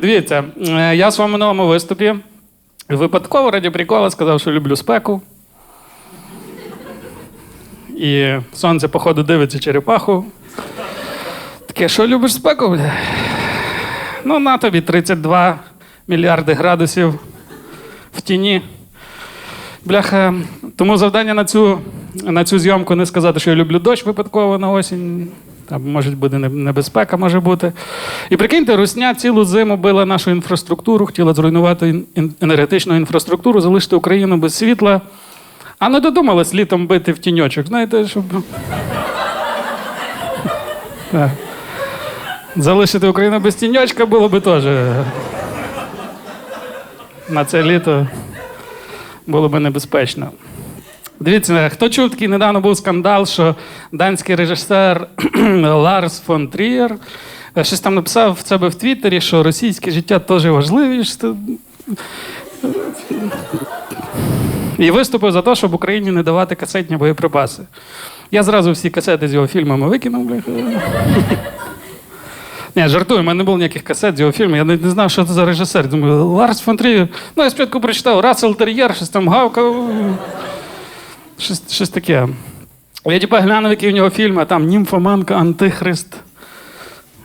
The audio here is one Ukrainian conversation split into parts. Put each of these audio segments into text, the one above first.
Дивіться, е, я в своєму минулому виступі випадково раді прикола сказав, що люблю спеку. І сонце, походу, дивиться черепаху. Таке, що любиш спеку? Бля? Ну, на тобі 32 мільярди градусів в тіні. Бляха. Тому завдання на цю, на цю зйомку не сказати, що я люблю дощ випадково на осінь. Там може бути небезпека, може бути. І прикиньте, русня цілу зиму била нашу інфраструктуру, хотіла зруйнувати енергетичну інфраструктуру, залишити Україну без світла. А не додумалась літом бити в тіньочок. Знаєте, щоб. Так. Залишити Україну без тіньочка було би теж. На це літо було би небезпечно. Дивіться, хто чув такий недавно був скандал, що данський режисер Ларс фон Трієр е, щось там написав в себе в Твіттері, що російське життя теж важливіше. І виступив за те, щоб Україні не давати касетні боєприпаси. Я зразу всі касети з його фільмами викинув. Ні, жартую, в мене не було ніяких касет з його фільму. Я не, не знав, що це за режисер. Думаю, Ларс фон Трієр. Ну, я спочатку прочитав Рассел Тер'єр, щось там гавкав. Щось, щось таке. Я типа глянув, які у нього фільми, а там Німфоманка, Антихрист.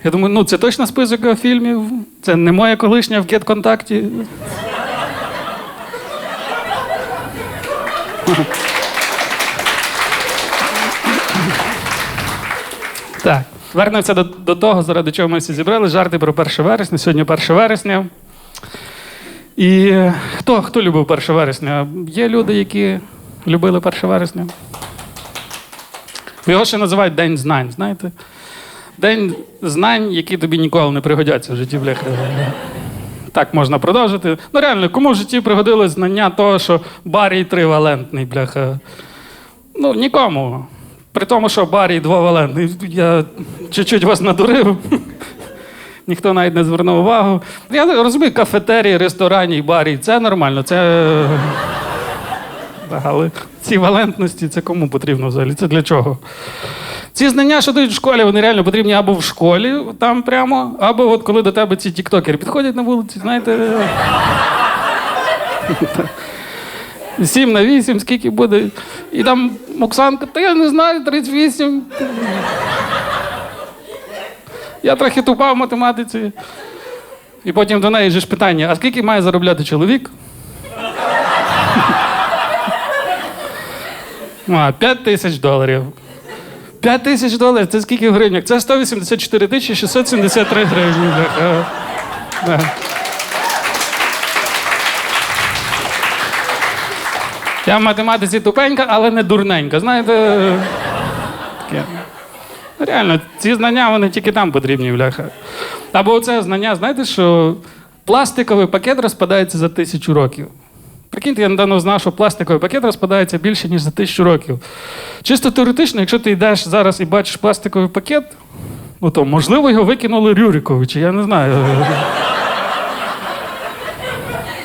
Я думаю, ну це точно список його фільмів. Це не моя колишня в Гет-контакті. Так, вернемося до, до того, заради чого ми всі зібрали. Жарти про 1 вересня. Сьогодні 1 вересня. І е, хто, хто любив 1 вересня? Є люди, які любили 1 вересня. Його ще називають День знань, знаєте? День знань, які тобі ніколи не пригодяться в житті, бляха. Так можна продовжити. Ну реально, кому в житті пригодилось знання того, що барій тривалентний, бляха. Ну, нікому. При тому, що барій двовалентний. Я чуть-чуть вас надурив. Ніхто навіть не звернув увагу. Я розумію, кафетерії, ресторані, барі це нормально. Це. Так, Але ці валентності це кому потрібно взагалі? Це для чого? Ці знання, що дають в школі, вони реально потрібні або в школі, там прямо, або от коли до тебе ці тіктокери підходять на вулиці, знаєте. Сім на вісім, скільки буде. І там Оксанка, та я не знаю, 38. Я трохи тупа в математиці. І потім до неї ж питання: а скільки має заробляти чоловік? А, 5 тисяч доларів. 5 тисяч доларів це скільки в? Це 184 тисячі 673 гривні. Я в математиці тупенька, але не дурненька. Знаєте. Таке. Реально, ці знання вони тільки там потрібні, бляха. Або це знання, знаєте, що пластиковий пакет розпадається за тисячу років. Прикиньте, я недавно знав, що пластиковий пакет розпадається більше, ніж за тисячу років. Чисто теоретично, якщо ти йдеш зараз і бачиш пластиковий пакет, ну то можливо його викинули Рюриковичі, я не знаю.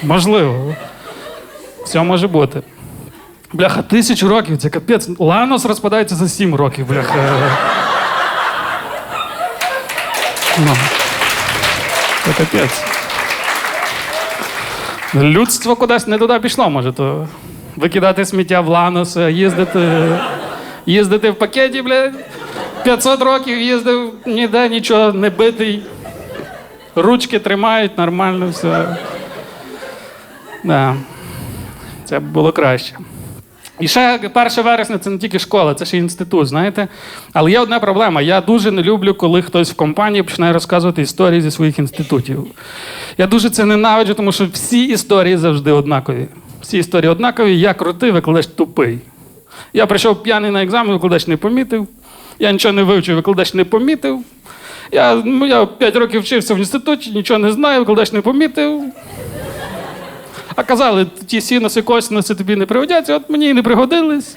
Можливо. Все може бути. Бляха, тисячу років, це капець. Ланос розпадається за сім років, бляха. Ну, це капець. Людство кудись не туди пішло, може, то викидати сміття в Ланос, їздити, їздити в пакеті, блядь. 500 років їздив, ніде нічого не битий. Ручки тримають, нормально все. Да. Це б було краще. І ще 1 вересня це не тільки школа, це ще інститут, знаєте. Але є одна проблема. Я дуже не люблю, коли хтось в компанії починає розказувати історії зі своїх інститутів. Я дуже це ненавиджу, тому що всі історії завжди однакові. Всі історії однакові, я крутий, викладач тупий. Я прийшов п'яний на екзамен, викладач не помітив. Я нічого не вивчив, викладач не помітив. Я, ну, я 5 років вчився в інституті, нічого не знаю, викладач не помітив. А казали, ті синуси, косинуси тобі не пригодяться, от мені і не пригодились.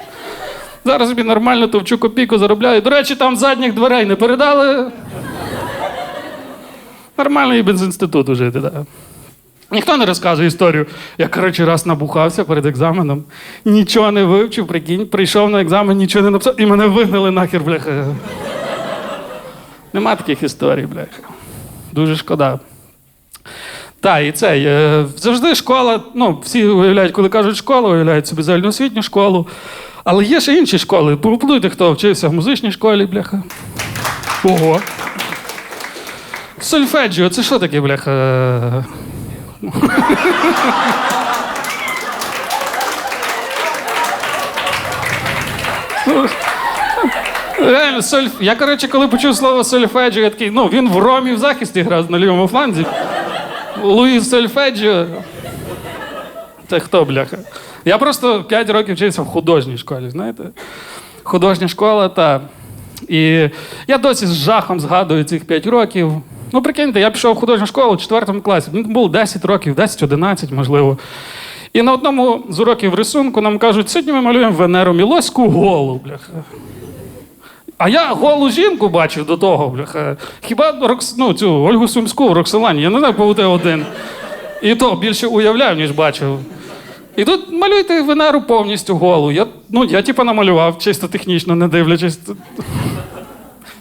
Зараз собі нормально товчу копійку заробляю. До речі, там задніх дверей не передали. Нормально і без інституту жити, так. Ніхто не розказує історію. Я, коротше, раз набухався перед екзаменом, нічого не вивчив, прикинь, прийшов на екзамен, нічого не написав, і мене вигнали нахер, бляха. Нема таких історій, бляха. Дуже шкода. Так, і це е, завжди школа. Ну, всі уявляють, коли кажуть школа, уявляють собі загальноосвітню школу. Але є ще інші школи. Поаплодуйте, хто вчився в музичній школі, бляха. Ого. Сольфеджіо, це що таке, бляха? Реально, сольф... Я, коротше, коли почув слово сольфеджіо, я такий, ну, він в Ромі в захисті грав на лівому фланзі. Луїс Сольфеджіо. Це хто, бляха? Я просто 5 років вчився в художній школі, знаєте? Художня школа, та. І я досі з жахом згадую цих 5 років. Ну, прикиньте, я пішов в художню школу в 4 класі. Мені було 10 років, 10-11, можливо. І на одному з уроків рисунку нам кажуть, сьогодні ми малюємо Венеру Мілоську голу, бляха. А я голу жінку бачив до того, бляха. Хіба Рокс... ну, цю Ольгу Сумську в Роксолані, я не знаю, побути один. І то більше уявляв, ніж бачив. І тут малюйте Венеру повністю голу. Я, ну, я типу, намалював, чисто технічно, не дивлячись.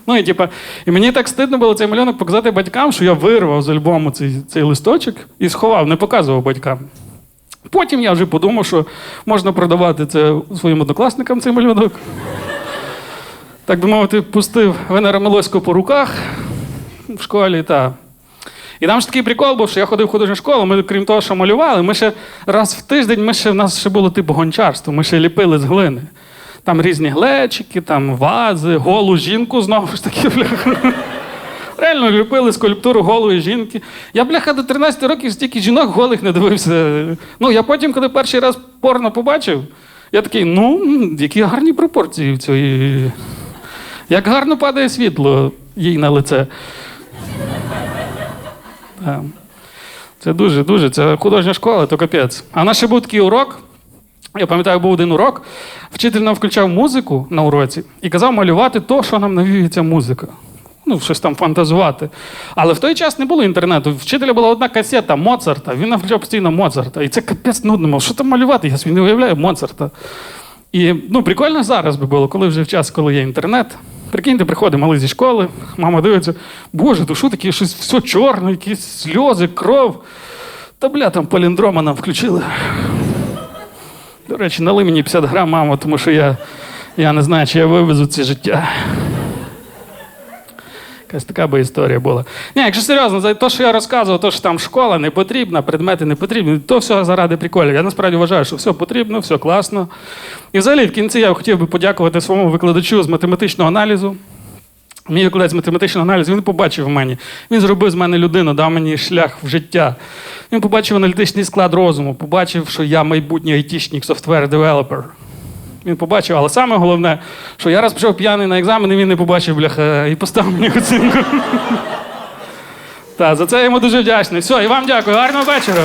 Ну, і, типу, і мені так стидно було цей малюнок показати батькам, що я вирвав з альбому цей, цей листочок і сховав, не показував батькам. Потім я вже подумав, що можна продавати це своїм однокласникам цей малюнок. Так би мовити, пустив Венера Милоську по руках в школі. Та. І там ж такий прикол був, що я ходив в художню школу, ми, крім того, що малювали, ми ще раз в тиждень ми ще, в нас ще було типу гончарство, ми ще ліпили з глини. Там різні глечики, там вази, голу жінку знову ж таки. бляха. Реально ліпили скульптуру голої жінки. Я, бляха, до 13 років стільки жінок голих не дивився. Ну, я потім, коли перший раз порно побачив, я такий, ну, які гарні пропорції в цієї. Як гарно падає світло їй на лице. Це дуже, дуже. Це художня школа, то капець. А ще був такий урок. Я пам'ятаю, був один урок. Вчитель нам включав музику на уроці і казав малювати то, що нам навіює ця музика. Ну, щось там фантазувати. Але в той час не було інтернету. Вчителя була одна касета Моцарта. Він нам включав постійно Моцарта. І це капець нудно. Мов, що там малювати? Я собі не уявляю Моцарта. І ну, прикольно зараз би було, коли вже в час, коли є інтернет. Прикиньте, приходить малий зі школи, мама дивиться, боже, то що таке, щось все чорне, якісь сльози, кров. Та бля, там паліндрома нам включили. До речі, нали мені 50 грам, мамо, тому що я, я не знаю, чи я вивезу це життя. Якась така би історія була. Ні, якщо серйозно, за те, що я розказував, то, що там школа не потрібна, предмети не потрібні, то все заради приколів. Я насправді вважаю, що все потрібно, все класно. І взагалі в кінці я хотів би подякувати своєму викладачу з математичного аналізу. Мій викладач з математичного аналізу, він побачив в мені. Він зробив з мене людину, дав мені шлях в життя. Він побачив аналітичний склад розуму, побачив, що я майбутній айтішник, софтвер-девелопер. Він побачив, але саме головне, що я раз пішов п'яний на екзамен, і він не побачив, бляха, і поставив мені оцінку. Так, за це йому дуже вдячний. Все, і вам дякую. Гарного вечора.